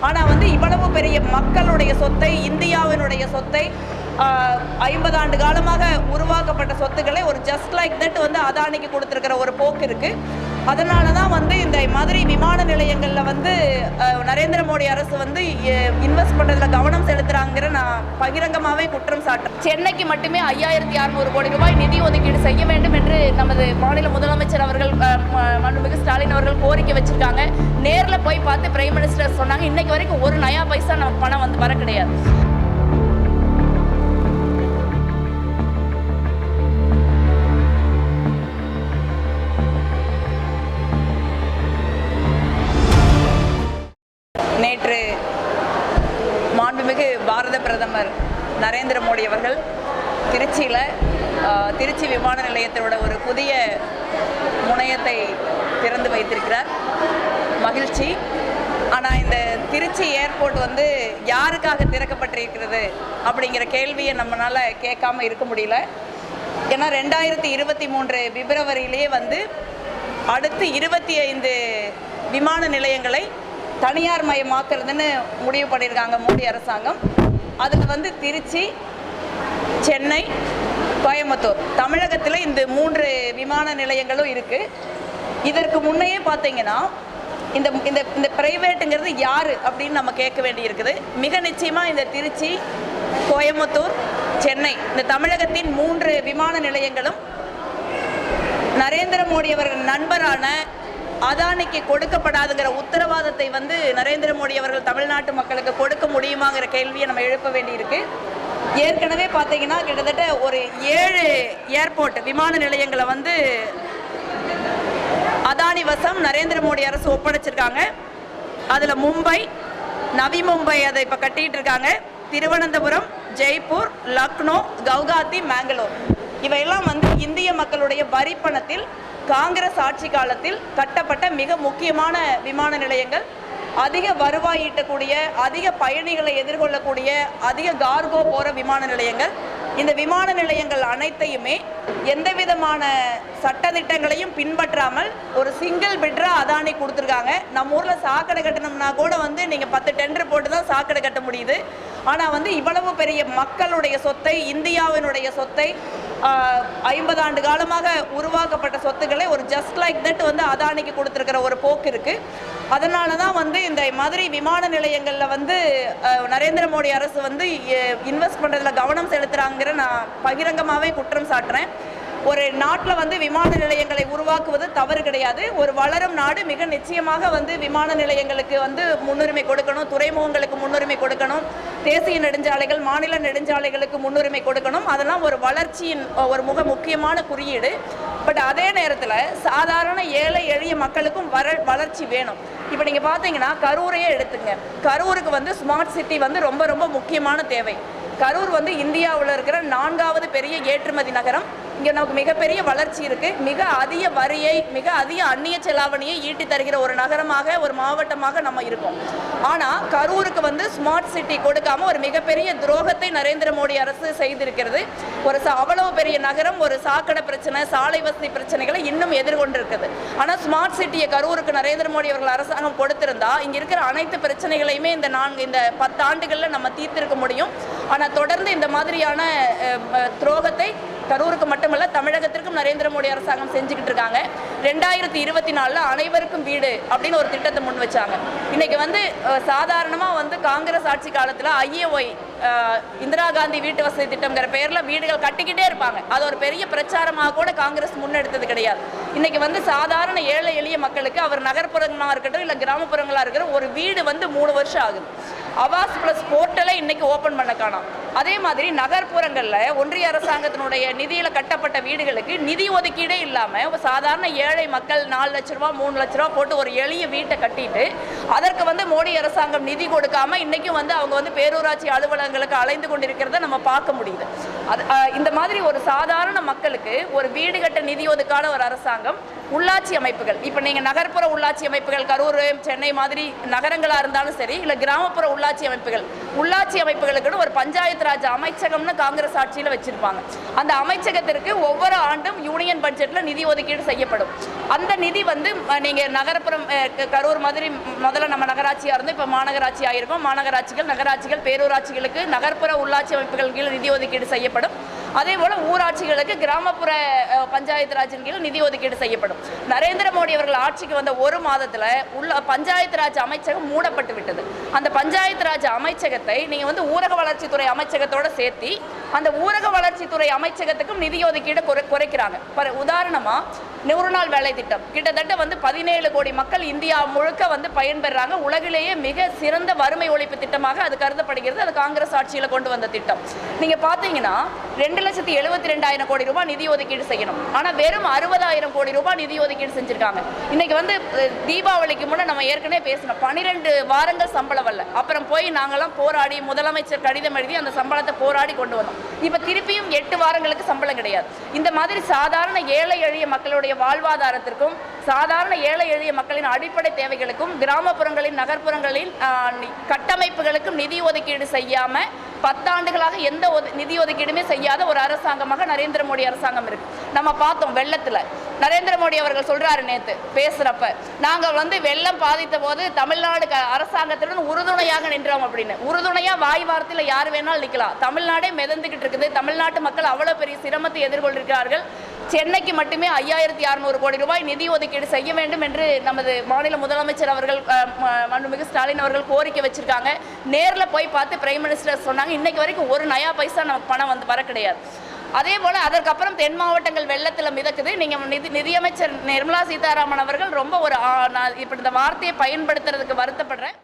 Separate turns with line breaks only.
ஆனால் வந்து இவ்வளவு பெரிய மக்களுடைய சொத்தை இந்தியாவினுடைய சொத்தை ஐம்பது ஆண்டு காலமாக உருவாக்கப்பட்ட சொத்துக்களை ஒரு ஜஸ்ட் லைக் தட் வந்து அதானிக்கு கொடுத்துருக்கிற ஒரு போக்கு இருக்குது அதனால தான் வந்து இந்த மாதிரி விமான நிலையங்களில் வந்து நரேந்திர மோடி அரசு வந்து இன்வெஸ்ட் பண்ணுறதுல கவனம் செலுத்துறாங்கிற நான் பகிரங்கமாகவே குற்றம் சாட்டுறேன். சென்னைக்கு மட்டுமே ஐயாயிரத்தி அறுநூறு கோடி ரூபாய் நிதி ஒதுக்கீடு செய்ய வேண்டும் என்று நமது மாநில முதலமைச்சர் அவர்கள் அஹ், மாண்புமிகு ஸ்டாலின் அவர்கள் கோரிக்கை வச்சிருக்காங்க. நேரில் போய் பார்த்து பிரைம் மினிஸ்டர் சொன்னாங்க. இன்னைக்கு வரைக்கும் ஒரு நயா பைசா நமக்கு பணம் வந்து வர கிடையாது. திருச்சி விமான நிலையத்தினோட ஒரு புதிய முனையத்தை திறந்து வைத்திருக்கிறார். மகிழ்ச்சி. ஆனால் இந்த திருச்சி ஏர்போர்ட் வந்து யாருக்காக திறக்கப்பட்டிருக்கிறது அப்படிங்கிற கேள்வியை நம்மளால் கேட்காம இருக்க முடியல. ஏன்னா ரெண்டாயிரத்தி இருபத்தி மூன்று பிப்ரவரியிலேயே வந்து அடுத்து இருபத்தி ஐந்து விமான நிலையங்களை தனியார் மயமாக்குறதுன்னு முடிவு பண்ணியிருக்காங்க மோடி அரசாங்கம். அதில் வந்து திருச்சி சென்னை கோயம்புத்தூர். தமிழகத்தில் இந்த மூன்று விமான நிலையங்களும் இருக்குது இதற்கு முன்னையே பார்த்தீங்கன்னா இந்த இந்த இந்த ப்ரைவேட்டுங்கிறது யார் அப்படின்னு நம்ம கேட்க வேண்டியிருக்குது. மிக நிச்சயமாக இந்த திருச்சி கோயம்புத்தூர் சென்னை இந்த தமிழகத்தின் மூன்று விமான நிலையங்களும் நரேந்திர மோடி அவர்கள் நண்பரான அதானிக்கு கொடுக்கப்படாதுங்கிற உத்தரவாதத்தை வந்து நரேந்திர மோடி அவர்கள் தமிழ்நாட்டு மக்களுக்கு கொடுக்க முடியுமாங்கிற கேள்வியை நம்ம எழுப்ப வேண்டியிருக்கு. ஏற்கனவே பார்த்தீங்கன்னா கிட்டத்தட்ட ஒரு ஏழு ஏர்போர்ட் விமான நிலையங்களை வந்து அதானி வசம் நரேந்திர மோடி அரசு ஒப்படைச்சிருக்காங்க. அதில் மும்பை நவி மும்பை அதை இப்போ கட்டிட்டு இருக்காங்க திருவனந்தபுரம் ஜெய்ப்பூர் லக்னோ கவுகாத்தி மேங்களூர். இவையெல்லாம் வந்து இந்திய மக்களுடைய வரி பணத்தில் காங்கிரஸ் ஆட்சி காலத்தில் கட்டப்பட்ட மிக முக்கியமான விமான நிலையங்கள் அதிக வருவாய் ஈட்டக்கூடிய அதிக பயணிகளை எதிர்கொள்ளக்கூடிய அதிக கார்கோ போகிற விமான நிலையங்கள். இந்த விமான நிலையங்கள் அனைத்தையுமே எந்த விதமான சட்டதிட்டங்களையும் பின்பற்றாமல் ஒரு சிங்கிள் பெட்ரா அதானி கொடுத்துருக்காங்க. நம்ம ஊரில் சாக்கடை கட்டணும்னா கூட வந்து நீங்கள் பத்து டெண்டர் போட்டு தான் சாக்கடை கட்ட முடியுது. ஆனால் வந்து இவ்வளவு பெரிய மக்களுடைய சொத்தை இந்தியாவினுடைய சொத்தை ஐம்பது ஆண்டு காலமாக உருவாக்கப்பட்ட சொத்துக்களை ஒரு ஜஸ்ட் லைக் தட் வந்து அதானிக்கு கொடுத்துருக்கிற ஒரு போக்கு இருக்குது அதனால தான் வந்து இந்த மாதிரி விமான நிலையங்களில் வந்து நரேந்திர மோடி அரசு வந்து இன்வெஸ்ட் பண்ணுறதுல கவனம் செலுத்துகிறாங்கிற நான் பகிரங்கமாகவே குற்றம் சாட்டுறேன். ஒரு நாட்டில் வந்து விமான நிலையங்களை உருவாக்குவது தவறு கிடையாது. ஒரு வளரும் நாடு மிக நிச்சயமாக வந்து விமான நிலையங்களுக்கு வந்து முன்னுரிமை கொடுக்கணும் துறைமுகங்களுக்கு முன்னுரிமை கொடுக்கணும். தேசிய நெடுஞ்சாலைகள் மாநில நெடுஞ்சாலைகளுக்கு முன்னுரிமை கொடுக்கணும். அதெல்லாம் ஒரு வளர்ச்சியின் ஒரு மிக முக்கியமான குறியீடு. பட் அதே நேரத்தில் சாதாரண ஏழை எளிய மக்களுக்கும் வர வளர்ச்சி வேணும். இப்போ நீங்கள் பார்த்தீங்கன்னா கரூரையே எடுத்துங்க. கரூருக்கு வந்து ஸ்மார்ட் சிட்டி வந்து ரொம்ப ரொம்ப முக்கியமான தேவை. கரூர் வந்து இந்தியாவில் இருக்கிற நான்காவது பெரிய ஏற்றுமதி நகரம். இங்கே நமக்கு மிகப்பெரிய வளர்ச்சி இருக்குது மிக அதிக வரியை மிக அதிக அந்நிய செலாவணியை ஈட்டி தருகிற ஒரு நகரமாக ஒரு மாவட்டமாக நம்ம இருக்கோம். ஆனால் கரூருக்கு வந்து ஸ்மார்ட் சிட்டி கொடுக்காம ஒரு மிகப்பெரிய துரோகத்தை நரேந்திர மோடி அரசு செய்திருக்கிறது. ஒரு ச- அவ்வளவு பெரிய நகரம் ஒரு சாக்கடை பிரச்சனை சாலை வசதி பிரச்சனைகளை இன்னும் எதிர்கொண்டிருக்குது. ஆனால் ஸ்மார்ட் சிட்டியை கரூருக்கு நரேந்திர மோடி அவர்கள் அரசாங்கம் கொடுத்திருந்தா இங்கே இருக்கிற அனைத்து பிரச்சனைகளையுமே இந்த நான்கு இந்த பத்து ஆண்டுகளில் நம்ம தீர்த்திருக்க முடியும். ஆனால் தொடர்ந்து இந்த மாதிரியான துரோகத்தை கரூருக்கு மட்டுமல்ல தமிழகத்திற்கும் நரேந்திர மோடி அரசாங்கம் செஞ்சுக்கிட்டு இருக்காங்க. ரெண்டாயிரத்தி இருபத்தி நாலில் அனைவருக்கும் வீடு அப்படின்னு ஒரு திட்டத்தை முன் வச்சாங்க. இன்னைக்கு வந்து சாதாரணமாக வந்து காங்கிரஸ் ஆட்சி காலத்தில் ஐஏஒய் இந்திரா காந்தி வீட்டு வசதி திட்டம்ங்கிற பேரில் வீடுகள் கட்டிக்கிட்டே இருப்பாங்க. அது ஒரு பெரிய பிரச்சாரமாக கூட காங்கிரஸ் முன்னெடுத்தது கிடையாது. இன்னைக்கு வந்து சாதாரண ஏழை எளிய மக்களுக்கு அவர் நகர்ப்புறங்களாக இருக்கட்டும் இல்லை கிராமப்புறங்களாக இருக்கட்டும் ஒரு வீடு வந்து மூணு வருஷம் ஆகுது. அவாஸ் பிளஸ் போர்ட்டலை இன்னைக்கு ஓபன் பண்ண காணும். அதே மாதிரி நகர்ப்புறங்களில் ஒன்றிய அரசாங்கத்தினுடைய நிதியில் கட்டப்பட்ட வீடுகளுக்கு நிதி ஒதுக்கீடே இல்லாமல் ஒரு சாதாரண ஏழை மக்கள் நாலு லட்ச ரூபா மூணு லட்ச ரூபா போட்டு ஒரு எளிய வீட்டை கட்டிட்டு அதற்கு வந்து மோடி அரசாங்கம் நிதி கொடுக்காம இன்னைக்கும் வந்து அவங்க வந்து பேரூராட்சி அலுவலகங்களுக்கு அலைந்து கொண்டிருக்கிறத நம்ம பார்க்க முடியுது. அது இந்த மாதிரி ஒரு சாதாரண மக்களுக்கு ஒரு வீடு கட்ட நிதி ஒதுக்காத ஒரு அரசாங்கம் உள்ளாட்சி அமைப்புகள். இப்போ நீங்கள் நகர்ப்புற உள்ளாட்சி அமைப்புகள் கரூர் சென்னை மாதிரி நகரங்களாக இருந்தாலும் சரி இல்லை கிராமப்புற உள்ளாட்சி உள்ளாட்சி அமைப்புகள். உள்ளாட்சி அமைப்புகளுக்குன்னு ஒரு பஞ்சாயத்து ராஜ் அமைச்சகம்னு காங்கிரஸ் ஆட்சியில் வச்சிருப்பாங்க. அந்த அமைச்சகத்திற்கு ஒவ்வொரு ஆண்டும் யூனியன் பட்ஜெட்டில் நிதி ஒதுக்கீடு செய்யப்படும். அந்த நிதி வந்து நீங்கள் நகரப்புறம் கரூர் மாதிரி முதல்ல நம்ம நகராட்சியாக இருந்து இப்போ மாநகராட்சி ஆயிருக்கும். மாநகராட்சிகள் நகராட்சிகள் பேரூராட்சிகளுக்கு நகர்ப்புற உள்ளாட்சி அமைப்புகள் கீழ் நிதி ஒதுக்கீடு செய்யப்படும். அதே போல ஊராட்சிகளுக்கு கிராமப்புற பஞ்சாயத்து ராஜின் கீழ் நிதி ஒதுக்கீடு செய்யப்படும். நரேந்திர மோடி அவர்கள் ஆட்சிக்கு வந்த ஒரு மாதத்தில் உள்ள பஞ்சாயத்து ராஜ் அமைச்சகம் மூடப்பட்டு விட்டது. அந்த பஞ்சாயத்து ராஜ் அமைச்சகத்தை நீங்கள் வந்து ஊரக வளர்ச்சித்துறை அமைச்சகத்தோட சேர்த்தி அந்த ஊரக வளர்ச்சித்துறை அமைச்சகத்துக்கும் நிதி ஒதுக்கீடு குறை குறைக்கிறாங்க. உதாரணமாக நூறு நாள் வேலை திட்டம். கிட்டத்தட்ட வந்து பதினேழு கோடி மக்கள் இந்தியா முழுக்க வந்து பயன்பெறாங்க. உலகிலேயே மிக சிறந்த வறுமை ஒழிப்பு திட்டமாக அது கருதப்படுகிறது. அது காங்கிரஸ் ஆட்சியில் கொண்டு வந்த திட்டம். நீங்கள் பார்த்தீங்கன்னா ரெண்டு லட்சத்தி எழுபத்தி ரெண்டாயிரம் கோடி ரூபாய் நிதி ஒதுக்கீடு செய்யணும். ஆனால் வெறும் அறுபதாயிரம் கோடி ரூபாய் நிதி ஒதுக்கீடு செஞ்சுருக்காங்க. இன்னைக்கு வந்து தீபாவளிக்கு முன்ன நம்ம ஏற்கனவே பேசினோம். பன்னிரெண்டு வாரங்கள் சம்பளம் வரல. அப்புறம் போய் நாங்களாம் போராடி முதலமைச்சர் கடிதம் எழுதி அந்த சம்பளத்தை போராடி கொண்டு வந்தோம். இப்ப திருப்பியும் எட்டு வாரங்களுக்கு சம்பளம் கிடையாது. இந்த மாதிரி சாதாரண ஏழை எளிய மக்களுடைய வாழ்வாதாரத்திற்கும் சாதாரண ஏழை எளிய மக்களின் அடிப்படை தேவைகளுக்கும் கிராமப்புறங்களின் நகர்ப்புறங்களின் ஆஹ், கட்டமைப்புகளுக்கும் நிதி ஒதுக்கீடு செய்யாம பத்தாண்டுகளாக எந்த ஒது- நிதி ஒதுக்கீடுமே செய்யாத ஒரு அரசாங்கமாக நரேந்திர மோடி அரசாங்கம் இருக்கு. நம்ம பார்த்தோம் வெள்ளத்துல. நரேந்திர மோடி அவர்கள் சொல்றாரு நேத்து பேசுறப்ப நாங்க வந்து வெள்ளம் பாதித்த போது தமிழ்நாடு க- அரசாங்கத்துடன் உறுதுணையாக நின்றோம் அப்படின்னு. உறுதுணையா வாய் வார்த்தையில யார் வேணாலும் நிக்கலாம். தமிழ்நாடே மிதந்துகிட்டு இருக்குது. தமிழ்நாட்டு மக்கள் அவ்வளவு பெரிய சிரமத்தை எதிர்கொண்டிருக்கிறார்கள். சென்னைக்கு மட்டுமே ஐயாயிரத்தி அறுநூறு கோடி ரூபாய் நிதி ஒதுக்கீடு செய்ய வேண்டும் என்று நமது மாநில முதலமைச்சர் அவர்கள் அஹ், மாண்புமிகு ஸ்டாலின் அவர்கள் கோரிக்கை வச்சிருக்காங்க. நேரில் போய் பார்த்து பிரைம் மினிஸ்டர் சொன்னாங்க. இன்னைக்கு வரைக்கும் ஒரு நயா பைசா நமக்கு பணம் வந்து வர கிடையாது. அதே போல் அதற்கப்புறம் தென் மாவட்டங்கள் வெள்ளத்தில் மிதக்குது. நீங்கள் நிதி நிதியமைச்சர் நிர்மலா சீதாராமன் அவர்கள் ரொம்ப ஒரு இப்படி இந்த வார்த்தையை பயன்படுத்துறதுக்கு வருத்தப்படுறேன்.